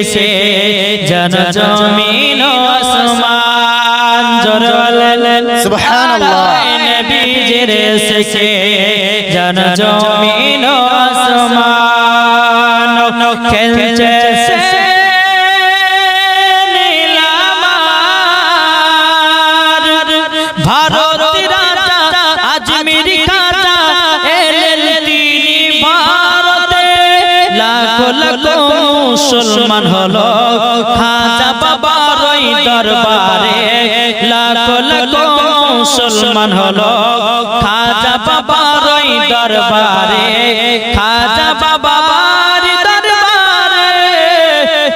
এসেছে জন জমিন আসমান জোর সুবহানাল্লাহ। নবীজির এসেছে জন জমিন আসমান। খেলছে ভারত রাজা আজমির খাজা এলেন তিনি ভারতে। লাখো লাখো মুসলমান হলো। খাজা বাবার ওই দরবারে লাখো লাখো মুসলমান হলো। খাজা বাবার ওই দরবারে খাজা বাবার দরবারে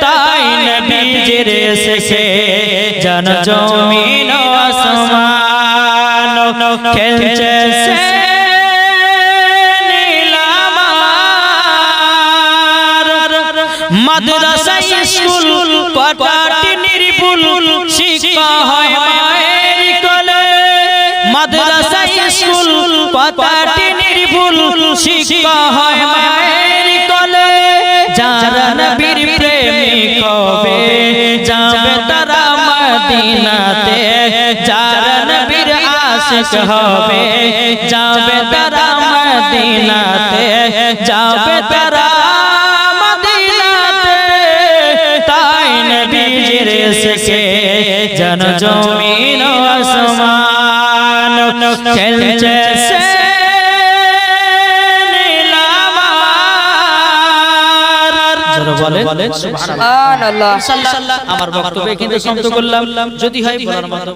তাই নবীজির এসেছে জন জমিন আসমান খেলছে মাদ্রাসা স্কুল পাটাটি নির্ভুল, শিক্ষা হয় মায়ের কোলে। মাদ্রাসা স্কুল পাটাটি নির্ভুল, শিক্ষা হয় মায়ের কোলে। যারা নবীর প্রেমিক হবে যাবে তারা মদিনাতে? যারা নবীর আশিক হবে যাবে তারা মদিনাতে? যাবে জন জমিন আসমান খেলছে আমার বক্তব্য কিন্তু সন্ত করলাম। যদি হয় বলার মতো